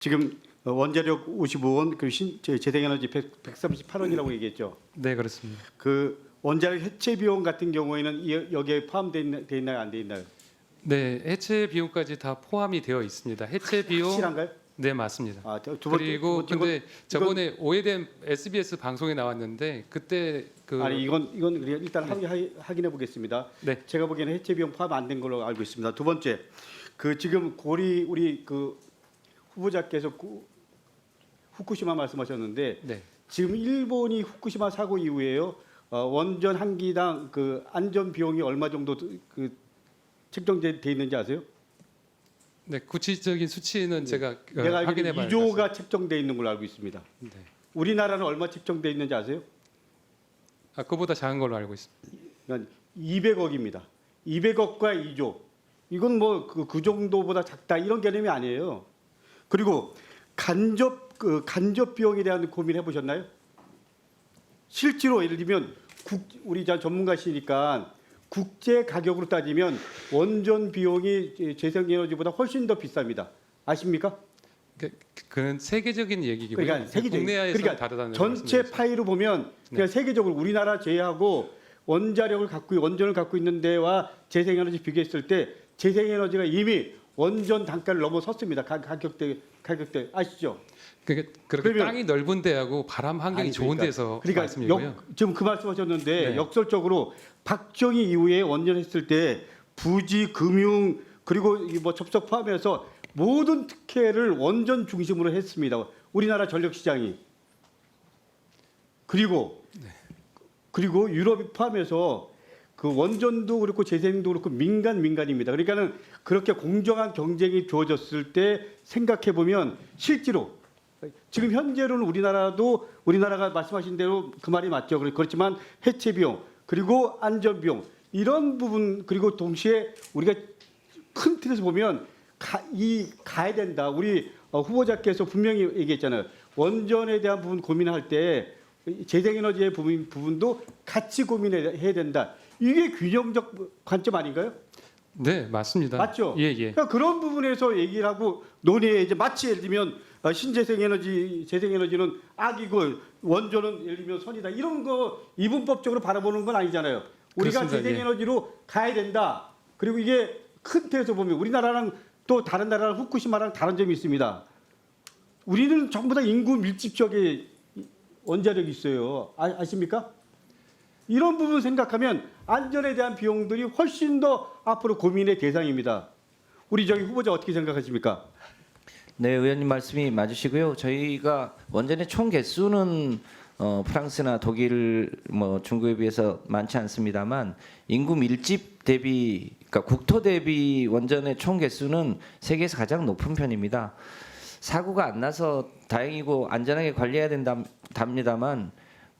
지금 어, 원자력 55원 그리고 신, 제- 재생에너지 100, 138원이라고 얘기했죠. 네 그렇습니다. 그 원자력 해체 비용 같은 경우에는 이- 여기에 포함돼 있나, 돼 있나요, 안 돼 있나요? 네 해체 비용까지 다 포함이 되어 있습니다. 해체 비용 확실한가요? 네 맞습니다. 아, 두 번째, 그리고 두 번째 근데 저번에 오해된 SBS 방송에 나왔는데 그때 그 건- 아니 이건 이건 일단 확인, 확인해 보겠습니다. 네. 제가 보기에는 해체 비용 포함 안 된 걸로 알고 있습니다. 두 번째, 그 지금 고리 우리 그 후보자께서 구- 후쿠시마 말씀하셨는데 네. 지금 일본이 후쿠시마 사고 이후에요 어, 원전 한 기당 그 안전 비용이 얼마 정도 그 책정돼 돼 있는지 아세요? 네 구체적인 수치는 제가 어, 내가 확인해 봐야 2조가 책정돼 있는 걸로 알고 있습니다. 네. 우리나라는 얼마 책정돼 있는지 아세요? 아 그보다 작은 걸로 알고 있습니다. 그러니까 200억입니다. 200억과 2조. 이건 뭐 그 그 정도보다 작다 이런 개념이 아니에요. 그리고 간접 그 간접 비용에 대한 고민 해보셨나요? 실제로 예를 들면 국, 우리 자 전문가시니까 국제 가격으로 따지면 원전 비용이 재생에너지보다 훨씬 더 비쌉니다. 아십니까? 그, 그는 세계적인 얘기고요. 그러니까 세계적인 국내에서 그러니까 다르다는 전체 말씀이시죠. 파이로 보면 그냥 세계적으로 우리나라 제외하고 원자력을 갖고 원전을 갖고 있는 데와 재생에너지 비교했을 때 재생에너지가 이미 원전 단가를 넘어섰습니다. 가, 가격대 가격대 아시죠? 그게 그렇게 그러면- 땅이 넓은 데하고 바람 환경이 아니, 좋은 그러니까- 데서 그러니까 말씀이고요. 역, 지금 그 말씀하셨는데 네. 역설적으로 박정희 이후에 원전했을 때 부지 금융 그리고 이뭐 접속 포함해서 모든 특혜를 원전 중심으로 했습니다. 우리나라 전력 시장이 그리고 그리고 유럽이 포함해서 그 원전도 그렇고 재생도 그렇고 민간 민간입니다. 그러니까는 그렇게 공정한 경쟁이 주어졌을 때 생각해 보면 실제로 지금 현재로는 우리나라도 우리나라가 말씀하신 대로 그 말이 맞죠. 그렇- 그렇지만 해체 비용 그리고 안전 비용 이런 부분 그리고 동시에 우리가 큰 틀에서 보면 가, 이 가야 된다. 우리 어, 후보자께서 분명히 얘기했잖아요. 원전에 대한 부분 고민할 때 재생에너지의 부분, 부분도 같이 고민해야 된다. 이게 균형적 관점 아닌가요? 네 맞습니다. 맞죠? 예 예. 그러니까 그런 부분에서 얘기를 하고 논의에 이제 마치 예를 들면 어, 신재생 에너지 재생 에너지는 악이고 원전은 예를 들면 선이다 이런 거 이분법적으로 바라보는 건 아니잖아요. 우리가 그렇습니다. 예. 재생 에너지로 가야 된다. 그리고 이게 큰 틀에서 보면 우리나라랑 또 다른 나라랑 후쿠시마랑 다른 점이 있습니다. 우리는 전부 다 인구 밀집 지역에 원자력이 있어요. 아, 아십니까? 이런 부분 생각하면 안전에 대한 비용들이 훨씬 더 앞으로 고민의 대상입니다. 우리 저기 후보자 어떻게 생각하십니까? 네, 의원님 말씀이 맞으시고요. 저희가 원전의 총 개수는 어, 프랑스나 독일, 뭐 중국에 비해서 많지 않습니다만 인구 밀집 대비, 그러니까 국토 대비 원전의 총 개수는 세계에서 가장 높은 편입니다. 사고가 안 나서 다행이고 안전하게 관리해야 된다, 답니다만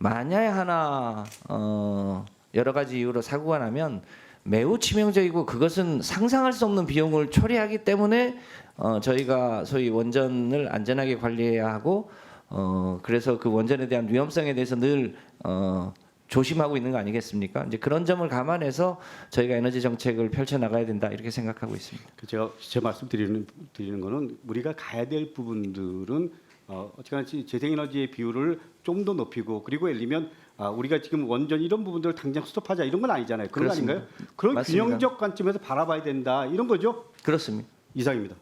만약에 하나 어, 여러 가지 이유로 사고가 나면 매우 치명적이고 그것은 상상할 수 없는 비용을 초래하기 때문에 어, 저희가 소위 원전을 안전하게 관리해야 하고 어, 그래서 그 원전에 대한 위험성에 대해서 늘 어, 조심하고 있는 거 아니겠습니까? 이제 그런 점을 감안해서 저희가 에너지 정책을 펼쳐 나가야 된다 이렇게 생각하고 있습니다. 그 제가 제 말씀 드리는 드리는 거는 우리가 가야 될 부분들은 어, 어쨌거나 지- 재생에너지의 비율을 좀 더 높이고 그리고 예를 들면 아, 우리가 지금 원전 이런 부분들을 당장 스톱하자 이런 건 아니잖아요. 그런 거. 아닌가요? 그런 맞습니다. 균형적 관점에서 바라봐야 된다 이런 거죠. 그렇습니다. 이상입니다.